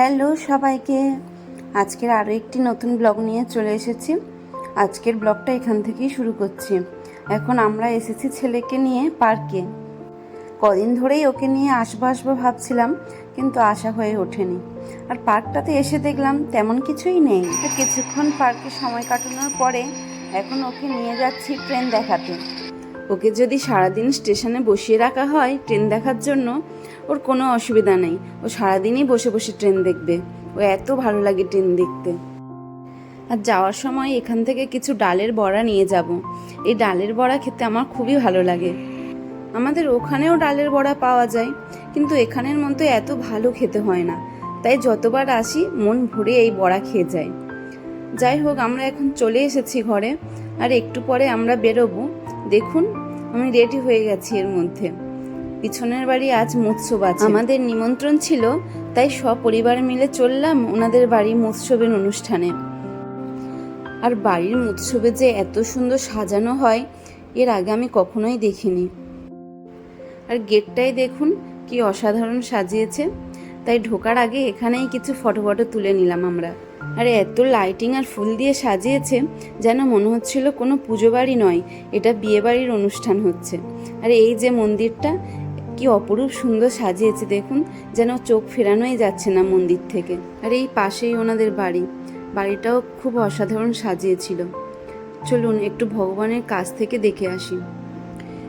Hello সবাইকে। আজকের আরও একটি নতুন ব্লগ নিয়ে চলে এসেছি। আজকের ব্লগটা এখান থেকেই শুরু করছি। এখন আমরা এসেছি ছেলেকে নিয়ে পার্কে। কদিন ধরেই ওকে নিয়ে আসব আসব ভাবছিলাম, কিন্তু আশা হয়ে ওঠেনি। আর পার্কটাতে এসে দেখলাম তেমন কিছুই নেই। আর কিছুক্ষণ পার্কে সময় কাটানোর পরে এখন ওকে নিয়ে যাচ্ছি ট্রেন দেখাতে। ওকে যদি সারাদিন স্টেশনে বসিয়ে রাখা হয়, ট্রেন দেখার জন্য ওর কোনো অসুবিধা নেই। ও সারাদিনই বসে বসে ট্রেন দেখবে। ও এত ভালো লাগে ট্রেন দেখতে। আর যাওয়ার সময় এখান থেকে কিছু ডালের বড়া নিয়ে যাব। এই ডালের বড়া খেতে আমার খুবই ভালো লাগে। আমাদের ওখানেও ডালের বড়া পাওয়া যায়, কিন্তু এখানের মতো এত ভালো খেতে হয় না। তাই যতবার আসি, মন ভরে এই বড়া খেয়ে যায়। যাই হোক, আমরা এখন চলে এসেছি ঘরে। আর একটু পরে আমরা বেরোবো। দেখুন, আমি রেডি হয়ে গেছি এর মধ্যে। পিছনের বাড়ি আজ মৎস্যব আছে। আমাদের নিমন্ত্রণ ছিল, তাই সপরিবার মিলে চললাম ওনাদের বাড়ি মৎস্যবের অনুষ্ঠানে। আর বাড়ির মৎস্যবে যে এত সুন্দর সাজানো হয়, এর আগে আমি কখনোই দেখিনি। আর গেটটাই দেখুন কি অসাধারণ সাজিয়েছে। তাই ঢোকার আগে এখানেই কিছু ফটো ফটো তুলে নিলাম আমরা। আর এত লাইটিং আর ফুল দিয়ে সাজিয়েছে, যেন মনে হচ্ছিল কোনো পুজো বাড়ি নয়, এটা বিয়ে বাড়ির অনুষ্ঠান হচ্ছে। আর এই যে মন্দিরটা কি অপরূপ সুন্দর সাজিয়েছে দেখুন, যেন চোখ ফেরানোই যাচ্ছে না মন্দির থেকে। আর এই পাশেই ওনাদের বাড়ি। বাড়িটাও খুব অসাধারণ সাজিয়েছিল। চলুন, একটু ভগবানের কাছ থেকে দেখে আসি।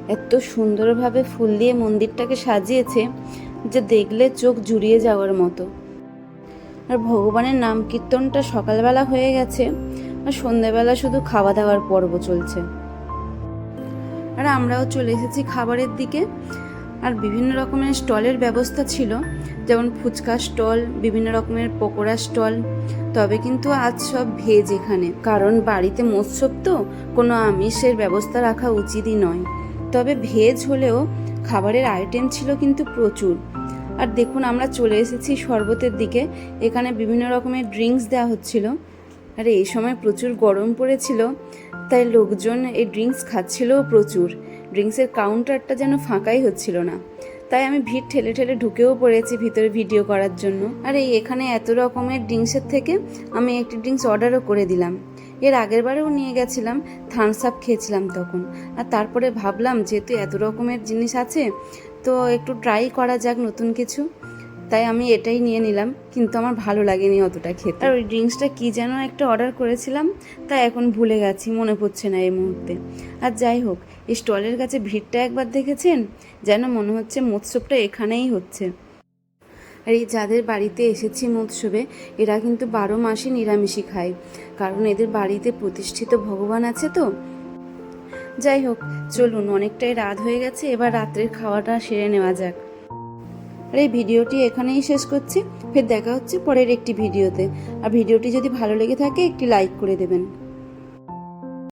এত সুন্দরভাবে ফুল দিয়ে মন্দিরটাকে সাজিয়েছে যে দেখলে চোখ জুড়িয়ে যাওয়ার মতো। আর ভগবানের নাম কীর্তনটা সকালবেলা হয়ে গেছে, আর সন্ধ্যেবেলা শুধু খাওয়া দাওয়ার পর্ব চলছে। আর আমরাও চলে এসেছি খাবারের দিকে। আর বিভিন্ন রকমের স্টলের ব্যবস্থা ছিল, যেমন ফুচকা স্টল, বিভিন্ন রকমের পকোড়া স্টল। তবে কিন্তু আজ সব ভেজ এখানে, কারণ বাড়িতে মৎস্যব তো, কোনো আমিষের ব্যবস্থা রাখা উচিতই নয়। তবে ভেজ হলেও খাবারের আইটেম ছিল কিন্তু প্রচুর। আর দেখুন, আমরা চলে এসেছি শরবতের দিকে। এখানে বিভিন্ন রকমের ড্রিঙ্কস দেওয়া হচ্ছিল। আর, এই সময় প্রচুর গরম পড়েছিল, তাই লোকজন এই ড্রিঙ্কস খাচ্ছিলও প্রচুর। ড্রিঙ্কসের কাউন্টারটা যেন ফাঁকাই হচ্ছিল না। তাই আমি ভিড় ঠেলে ঠেলে ঢুকেও পড়েছি ভিতরে ভিডিও করার জন্য। আর, এই এখানে এত রকমের ড্রিঙ্কসের থেকে আমি একটি ড্রিঙ্কস অর্ডারও করে দিলাম। এর আগের বারেও নিয়ে গেছিলাম থামস আপ খেয়েছিলাম তখন। আর তারপরে ভাবলাম, যেহেতু এত রকমের জিনিস আছে, তো একটু ট্রাই করা যাক নতুন কিছু। তাই আমি এটাই নিয়ে নিলাম, কিন্তু আমার ভালো লাগেনি অতটা খেতে। আর ওই ড্রিঙ্কসটা কী যেন একটা অর্ডার করেছিলাম তা এখন ভুলে গেছি, মনে পড়ছে না এই মুহূর্তে। আর যাই হোক, এই স্টলের কাছে ভিড়টা একবার দেখেছেন? যেন মনে হচ্ছে মৎস্যবটা এখানেই হচ্ছে। আর এই যাদের বাড়িতে এসেছি মৎস্যবে, এরা কিন্তু বারো মাসে নিরামিষই খায়। কারণ এদের বাড়িতে প্রতিষ্ঠিত ভগবান আছে তো। যাই হোক, চলুন, অনেকটাই রাত হয়ে গেছে, এবার রাত্রের খাওয়াটা সেরে নেওয়া যাক। আর এই ভিডিওটি এখানেই শেষ করছি। ফের দেখা হচ্ছে পরের একটি ভিডিওতে। আর ভিডিওটি যদি ভালো লেগে থাকে, একটি লাইক করে দেবেন।